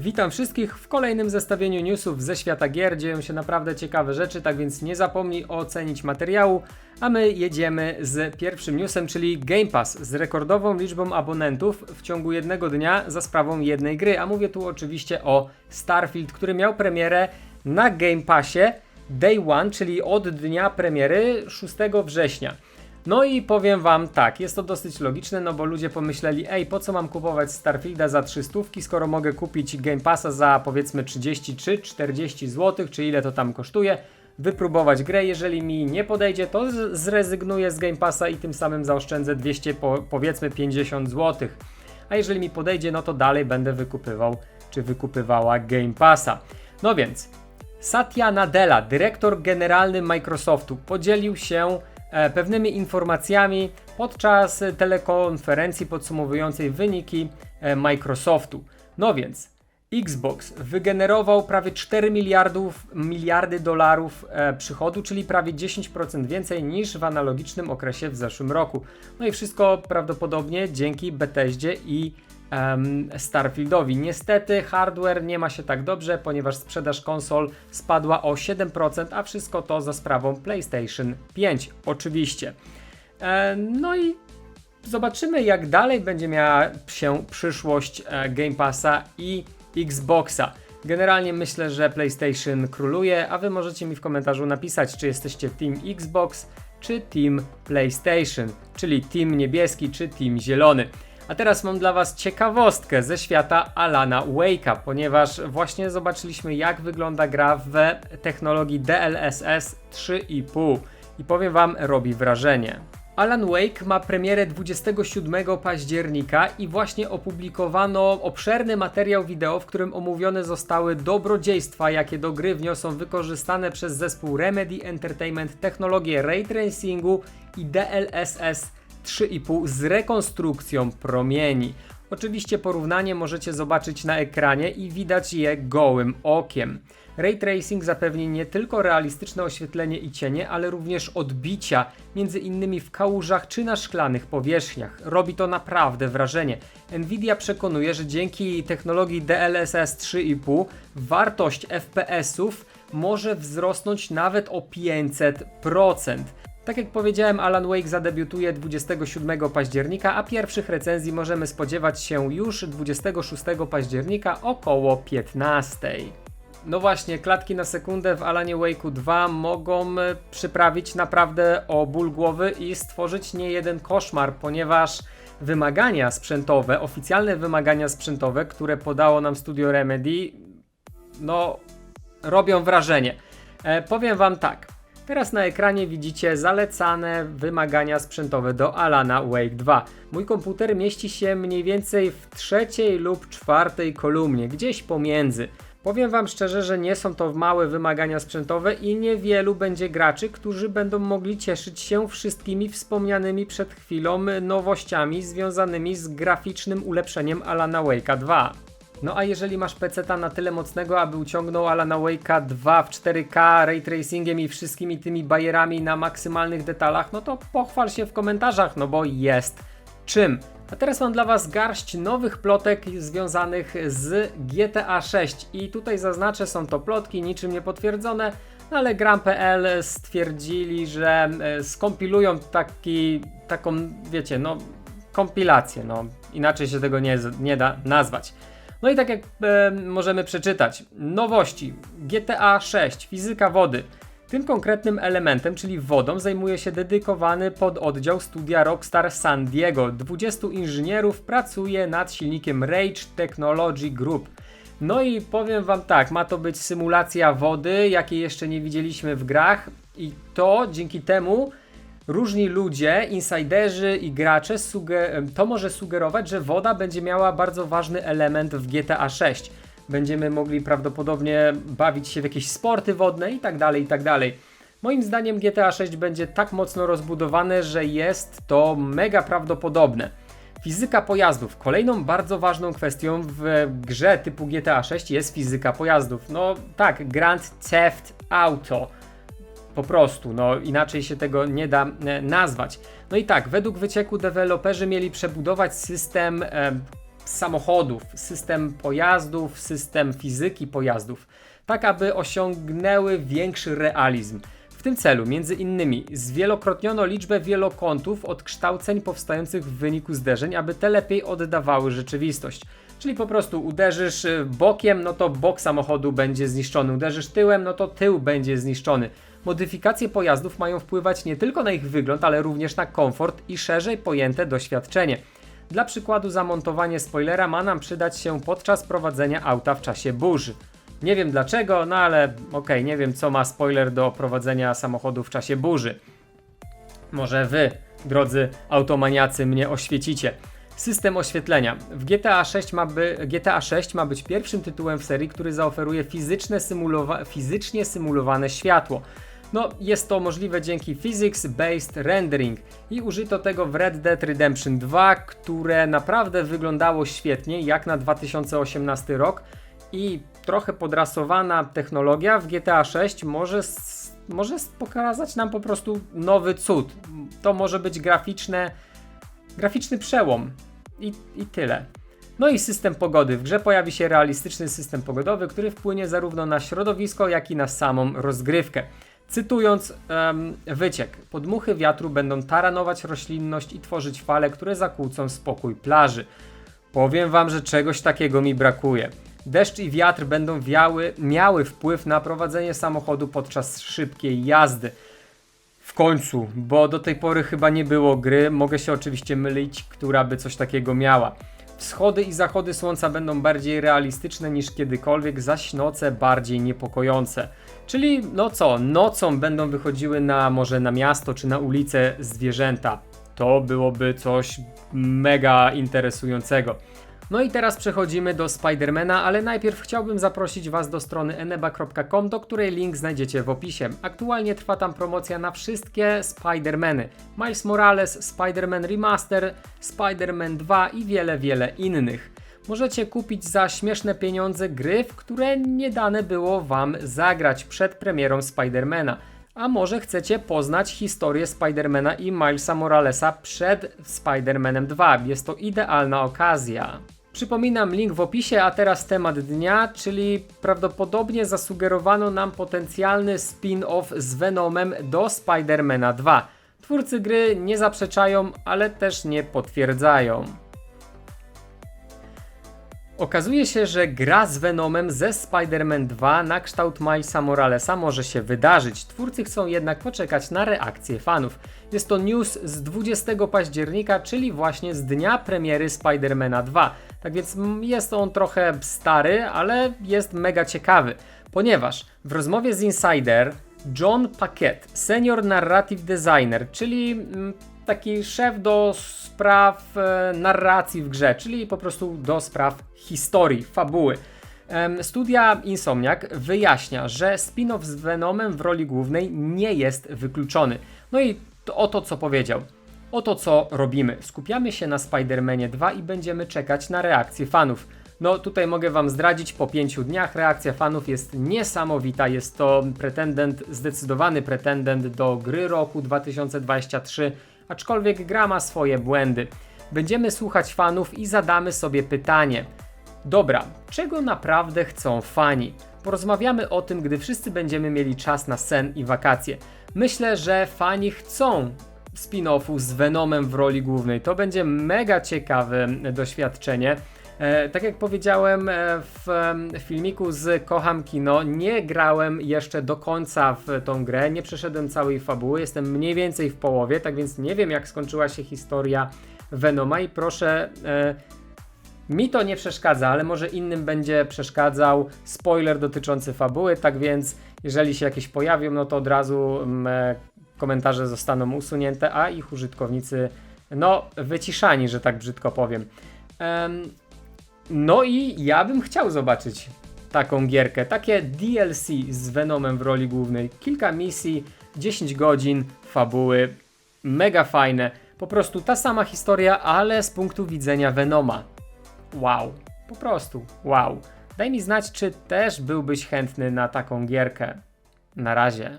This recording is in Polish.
Witam wszystkich w kolejnym zestawieniu newsów ze świata gier. Dzieją się naprawdę ciekawe rzeczy, tak więc nie zapomnij ocenić materiału. A my jedziemy z pierwszym newsem, czyli Game Pass z rekordową liczbą abonentów w ciągu jednego dnia za sprawą jednej gry. A mówię tu oczywiście o Starfield, który miał premierę na Game Passie Day One, czyli od dnia premiery 6 września. No i powiem wam tak, jest to dosyć logiczne, no bo ludzie pomyśleli, ej, po co mam kupować Starfielda za 300, skoro mogę kupić Game Passa za powiedzmy 33-40 zł, czy ile to tam kosztuje, wypróbować grę, jeżeli mi nie podejdzie, to zrezygnuję z Game Passa i tym samym zaoszczędzę 200, po, powiedzmy 50 zł. A jeżeli mi podejdzie, no to dalej będę wykupywał, czy wykupywała Game Passa. No więc, Satya Nadella, dyrektor generalny Microsoftu, podzielił się pewnymi informacjami podczas e, telekonferencji podsumowującej wyniki e, Microsoftu. No więc, Xbox wygenerował prawie 4 miliardów, miliardy dolarów e, przychodu, czyli prawie 10% więcej niż w analogicznym okresie w zeszłym roku. No i wszystko prawdopodobnie dzięki Bethesdzie i Starfieldowi. Niestety hardware nie ma się tak dobrze, ponieważ sprzedaż konsol spadła o 7%, a wszystko to za sprawą PlayStation 5 oczywiście. E, no i zobaczymy jak dalej będzie miała się przyszłość e, Game Passa i Xboxa. Generalnie myślę, że PlayStation króluje, a wy możecie mi w komentarzu napisać, czy jesteście Team Xbox, czy Team PlayStation, czyli Team niebieski, czy Team zielony. A teraz mam dla Was ciekawostkę ze świata Alana Wake'a, ponieważ właśnie zobaczyliśmy, jak wygląda gra w technologii DLSS 3,5 i powiem Wam, robi wrażenie. Alan Wake ma premierę 27 października i właśnie opublikowano obszerny materiał wideo, w którym omówione zostały dobrodziejstwa, jakie do gry wniosą wykorzystane przez zespół Remedy Entertainment technologie ray tracingu i DLSS 3,5 z rekonstrukcją promieni. Oczywiście porównanie możecie zobaczyć na ekranie i widać je gołym okiem. Ray tracing zapewni nie tylko realistyczne oświetlenie i cienie, ale również odbicia, między innymi w kałużach czy na szklanych powierzchniach. Robi to naprawdę wrażenie. Nvidia przekonuje, że dzięki technologii DLSS 3,5 wartość FPS-ów może wzrosnąć nawet o 500%. Tak jak powiedziałem, Alan Wake zadebiutuje 27 października, a pierwszych recenzji możemy spodziewać się już 26 października około 15. No właśnie, klatki na sekundę w Alanie Wake'u 2 mogą e, przyprawić naprawdę o ból głowy i stworzyć nie jeden koszmar, ponieważ wymagania sprzętowe, oficjalne wymagania sprzętowe, które podało nam Studio Remedy, no robią wrażenie. E, powiem Wam tak. Teraz na ekranie widzicie zalecane wymagania sprzętowe do Alana Wake 2. Mój komputer mieści się mniej więcej w trzeciej lub czwartej kolumnie, gdzieś pomiędzy. Powiem Wam szczerze, że nie są to małe wymagania sprzętowe i niewielu będzie graczy, którzy będą mogli cieszyć się wszystkimi wspomnianymi przed chwilą nowościami związanymi z graficznym ulepszeniem Alana Wake'a 2. No a jeżeli masz peceta na tyle mocnego, aby uciągnął Alana Wake'a 2 w 4K, ray tracingiem i wszystkimi tymi bajerami na maksymalnych detalach, no to pochwal się w komentarzach, no bo jest czym. A teraz mam dla Was garść nowych plotek związanych z GTA 6 i tutaj zaznaczę, są to plotki niczym nie potwierdzone, no ale Gram.pl stwierdzili, że e, skompilują taki, taką, wiecie, no kompilację, no inaczej się tego nie, nie da nazwać. No i tak jak e, możemy przeczytać, nowości GTA 6, fizyka wody. Tym konkretnym elementem, czyli wodą, zajmuje się dedykowany pododdział studia Rockstar San Diego. 20 inżynierów pracuje nad silnikiem Rage Technology Group. No i powiem Wam tak, ma to być symulacja wody, jakiej jeszcze nie widzieliśmy w grach, i to dzięki temu różni ludzie, insiderzy i gracze, to może sugerować, że woda będzie miała bardzo ważny element w GTA 6. Będziemy mogli prawdopodobnie bawić się w jakieś sporty wodne i tak dalej, i tak dalej. Moim zdaniem GTA 6 będzie tak mocno rozbudowane, że jest to mega prawdopodobne. Fizyka pojazdów. Kolejną bardzo ważną kwestią w grze typu GTA 6 jest fizyka pojazdów. No tak, Grand Theft Auto. Po prostu, no inaczej się tego nie da e, nazwać. No i tak, według wycieku deweloperzy mieli przebudować system e, samochodów, system pojazdów, system fizyki pojazdów, tak aby osiągnęły większy realizm. W tym celu, między innymi, zwielokrotniono liczbę wielokątów odkształceń powstających w wyniku zderzeń, aby te lepiej oddawały rzeczywistość. Czyli po prostu uderzysz y, bokiem, no to bok samochodu będzie zniszczony, uderzysz tyłem, no to tył będzie zniszczony. Modyfikacje pojazdów mają wpływać nie tylko na ich wygląd, ale również na komfort i szerzej pojęte doświadczenie. Dla przykładu zamontowanie spoilera ma nam przydać się podczas prowadzenia auta w czasie burzy. Nie wiem dlaczego, no ale okej, nie wiem co ma spoiler do prowadzenia samochodu w czasie burzy. Może wy, drodzy automaniacy, mnie oświecicie. System oświetlenia. W GTA 6 ma, by, GTA 6 ma być pierwszym tytułem w serii, który zaoferuje fizyczne symulowa fizycznie symulowane światło. No, jest to możliwe dzięki Physics Based Rendering i użyto tego w Red Dead Redemption 2, które naprawdę wyglądało świetnie jak na 2018 rok i trochę podrasowana technologia w GTA 6 może, może pokazać nam po prostu nowy cud. To może być graficzne, graficzny przełom i, i tyle. No i system pogody. W grze pojawi się realistyczny system pogodowy, który wpłynie zarówno na środowisko, jak i na samą rozgrywkę. Cytując em, wyciek, podmuchy wiatru będą taranować roślinność i tworzyć fale, które zakłócą spokój plaży. Powiem wam, że czegoś takiego mi brakuje. Deszcz i wiatr będą wiały, miały wpływ na prowadzenie samochodu podczas szybkiej jazdy. W końcu, bo do tej pory chyba nie było gry, mogę się oczywiście mylić, która by coś takiego miała. Wschody i zachody słońca będą bardziej realistyczne niż kiedykolwiek, zaś noce bardziej niepokojące. Czyli no co, nocą będą wychodziły na może na miasto czy na ulicę zwierzęta. To byłoby coś mega interesującego. No i teraz przechodzimy do Spidermana, ale najpierw chciałbym zaprosić Was do strony eneba.com, do której link znajdziecie w opisie. Aktualnie trwa tam promocja na wszystkie Spidermany. Miles Morales, Spider-Man Remaster, Spider-Man 2 i wiele, wiele innych. Możecie kupić za śmieszne pieniądze gry, w które nie dane było Wam zagrać przed premierą Spidermana. A może chcecie poznać historię Spidermana i Milesa Moralesa przed Spidermanem 2? Jest to idealna okazja. Przypominam link w opisie, a teraz temat dnia, czyli prawdopodobnie zasugerowano nam potencjalny spin-off z Venomem do Spidermana 2. Twórcy gry nie zaprzeczają, ale też nie potwierdzają. Okazuje się, że gra z Venomem ze Spider-Man 2 na kształt Milesa Moralesa może się wydarzyć. Twórcy chcą jednak poczekać na reakcję fanów. Jest to news z 20 października, czyli właśnie z dnia premiery Spider-Mana 2. Tak więc mm, jest on trochę stary, ale jest mega ciekawy, ponieważ w rozmowie z Insider John Paquette, senior narrative designer, czyli mm, taki szef do spraw e, narracji w grze, czyli po prostu do spraw historii, fabuły. Studia Insomniac wyjaśnia, że spin-off z Venomem w roli głównej nie jest wykluczony. No i to, oto co powiedział. Oto co robimy. Skupiamy się na Spider-Manie 2 i będziemy czekać na reakcję fanów. No tutaj mogę wam zdradzić, po pięciu dniach reakcja fanów jest niesamowita. Jest to pretendent, zdecydowany pretendent do gry roku 2023, aczkolwiek gra ma swoje błędy. Będziemy słuchać fanów i zadamy sobie pytanie. Dobra, czego naprawdę chcą fani? Porozmawiamy o tym, gdy wszyscy będziemy mieli czas na sen i wakacje. Myślę, że fani chcą spin-offu z Venomem w roli głównej. To będzie mega ciekawe doświadczenie. E, tak jak powiedziałem e, w filmiku z Kocham Kino, nie grałem jeszcze do końca w tą grę, nie przeszedłem całej fabuły, jestem mniej więcej w połowie, tak więc nie wiem jak skończyła się historia Venoma i proszę e, mi to nie przeszkadza, ale może innym będzie przeszkadzał spoiler dotyczący fabuły, tak więc jeżeli się jakieś pojawią, no to od razu mm, komentarze zostaną usunięte, a ich użytkownicy, no, wyciszani, że tak brzydko powiem. Em, no i ja bym chciał zobaczyć taką gierkę, takie DLC z Venomem w roli głównej. Kilka misji, 10 godzin, fabuły, mega fajne. Po prostu ta sama historia, ale z punktu widzenia Venoma. Wow, po prostu wow. Daj mi znać, czy też byłbyś chętny na taką gierkę. Na razie.